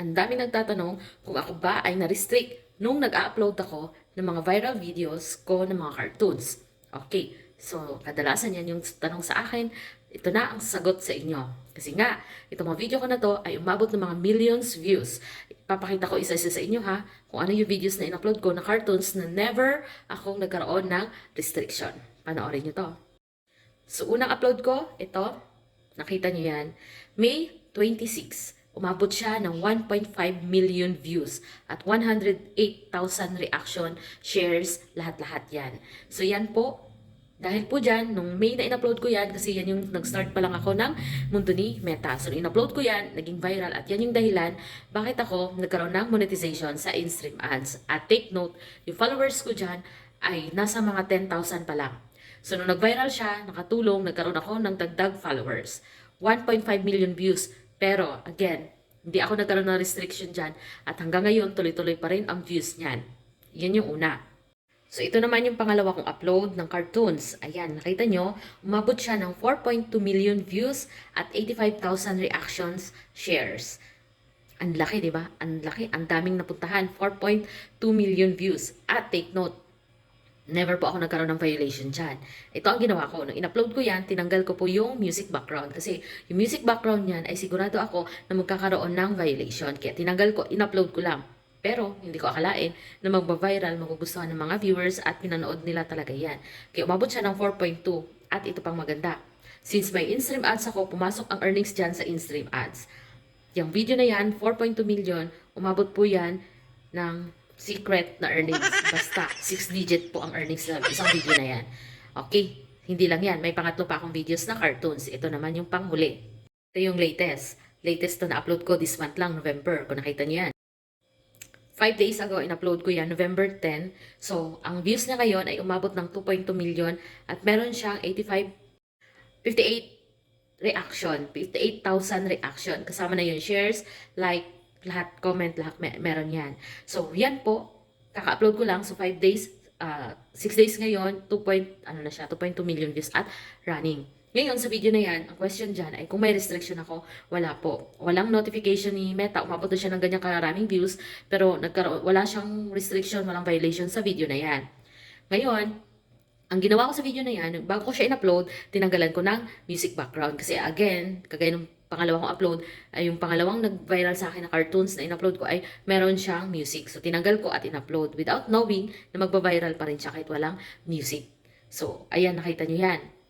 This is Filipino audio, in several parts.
Ang dami nagtatanong kung ako ba ay na-restrict nung nag-upload ako ng mga viral videos ko ng mga cartoons. Okay, so kadalasan yan yung tanong sa akin. Ito na ang sagot sa inyo. Kasi nga, itong mga video ko na to ay umabot ng mga millions views. Papakita ko isa-isa sa inyo ha, kung ano yung videos na in-upload ko na cartoons na never akong nagkaroon ng restriction. Panoorin nyo to. So, unang upload ko, ito, nakita nyo yan, May 26. Umabot siya ng 1.5 million views at 108,000 reaction, shares, lahat-lahat yan. So, yan po, dahil po dyan, nung May na in-upload ko yan, kasi yan yung nag-start pa lang ako ng mundo ni Meta. So, in-upload ko yan, naging viral, at yan yung dahilan bakit ako nagkaroon ng monetization sa in-stream ads. At take note, yung followers ko dyan ay nasa mga 10,000 pa lang. So, nung nag-viral siya, nakatulong, nagkaroon ako ng dagdag followers. 1.5 million views. Pero, again, hindi ako nagkaroon ng restriction dyan. At hanggang ngayon, tuloy-tuloy pa rin ang views niyan. Yan yung una. So, ito naman yung pangalawa kong upload ng cartoons. Ayan, nakita nyo, umabot siya ng 4.2 million views at 85,000 reactions, shares. Ang laki, di ba? Ang laki, ang daming napuntahan. 4.2 million views. At take note, never po ako nagkaroon ng violation dyan. Ito ang ginawa ko. Nung in-upload ko yan, tinanggal ko po yung music background. Kasi yung music background yan ay sigurado ako na magkakaroon ng violation. Kaya tinanggal ko, in-upload ko lang. Pero, hindi ko akalain na magba-viral, magugustuhan ng mga viewers at pinanood nila talaga yan. Kaya umabot siya ng 4.2 at ito pang maganda. Since may in-stream ads ako, pumasok ang earnings dyan sa in-stream ads. Yung video na yan, 4.2 million, umabot po yan ng secret na earnings. Basta, 6 digit po ang earnings na isang video na yan. Okay, hindi lang yan. May pangatlo pa akong videos na cartoons. Ito naman yung panghuli. Ito yung latest. Latest to na-upload ko this month lang, November. Kung nakita niyo yan. Five days ago, in-upload ko yan, November 10. So, ang views niya ngayon ay umabot ng 2.2 million at meron siyang 85, 58 reaction, 58,000 reaction. Kasama na yung shares, like, lahat, comment, lahat, mer- meron yan. So, yan po, kaka-upload ko lang, so 5 days, 6 days ngayon, 2 point, ano na siya, 2.2 million views at running. Ngayon, sa video na yan, ang question dyan ay kung may restriction ako, wala po. Walang notification ni Meta, umabot na siya ng ganyang karaming views, pero nagkaroon, wala siyang restriction, walang violation sa video na yan. Ngayon, ang ginawa ko sa video na yan, bago ko siya in-upload, tinanggalan ko ng music background. Kasi again, kagaya ng pangalawang upload, ay yung pangalawang nag-viral sa akin na cartoons na in-upload ko ay meron siyang music. So, tinanggal ko at in-upload without knowing na magba-viral pa rin siya kahit walang music. So, ayan, nakita nyo yan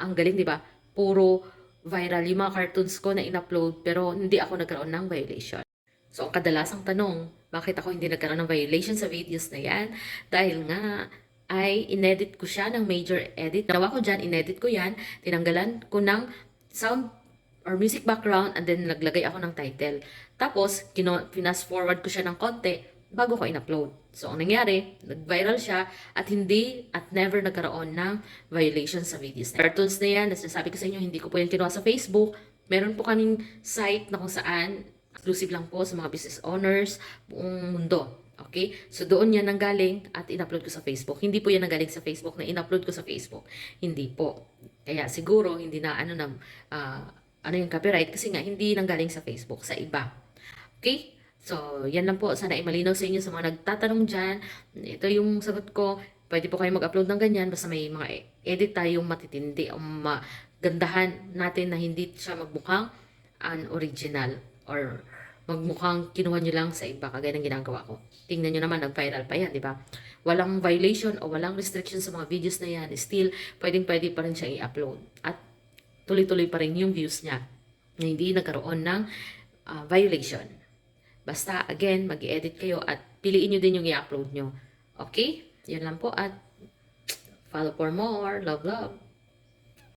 ang galing, di ba? Puro viral yung mga cartoons ko na in-upload pero hindi ako nagkaroon ng violation. So, ang kadalasang tanong, bakit ako hindi nagkaroon ng violation sa videos na yan? Dahil nga, ay inedit ko siya ng major edit. Nawa ko dyan, inedit ko yan, tinanggalan ko ng sound or music background and then naglagay ako ng title. Tapos, kino, pinas forward ko siya ng konti bago ko in-upload. So, ang nangyari, nag-viral siya at hindi at never nagkaroon ng violation sa videos. Cartoons na yan, nasasabi ko sa inyo, hindi ko po yan kinuha sa Facebook. Meron po kaming site na kung saan exclusive lang po sa mga business owners buong mundo. Okay? So, doon yan nanggaling at in-upload ko sa Facebook. Hindi po yan nanggaling sa Facebook na in-upload ko sa Facebook. Hindi po. Kaya siguro, hindi na ano na, ah, ano yung copyright kasi nga hindi nanggaling sa Facebook, sa iba. Okay? So, yan lang po. Sana ay malinaw sa inyo sa mga nagtatanong dyan. Ito yung sagot ko. Pwede po kayo mag-upload ng ganyan. Basta may mga edit tayong matitindi o magandahan natin na hindi siya magmukhang unoriginal or magmukhang kinuha nyo lang sa iba kagaya ng ginagawa ko. Tingnan nyo naman, nag-viral pa yan, di ba? Walang violation o walang restriction sa mga videos na yan. Still, pwedeng-pwede pa rin siya i-upload. At tuloy-tuloy pa rin yung views niya na hindi nagkaroon ng ah, violation. Basta, again, mag edit kayo at piliin nyo din yung i-upload nyo. Okay? Yan lang po at follow for more. Love, love.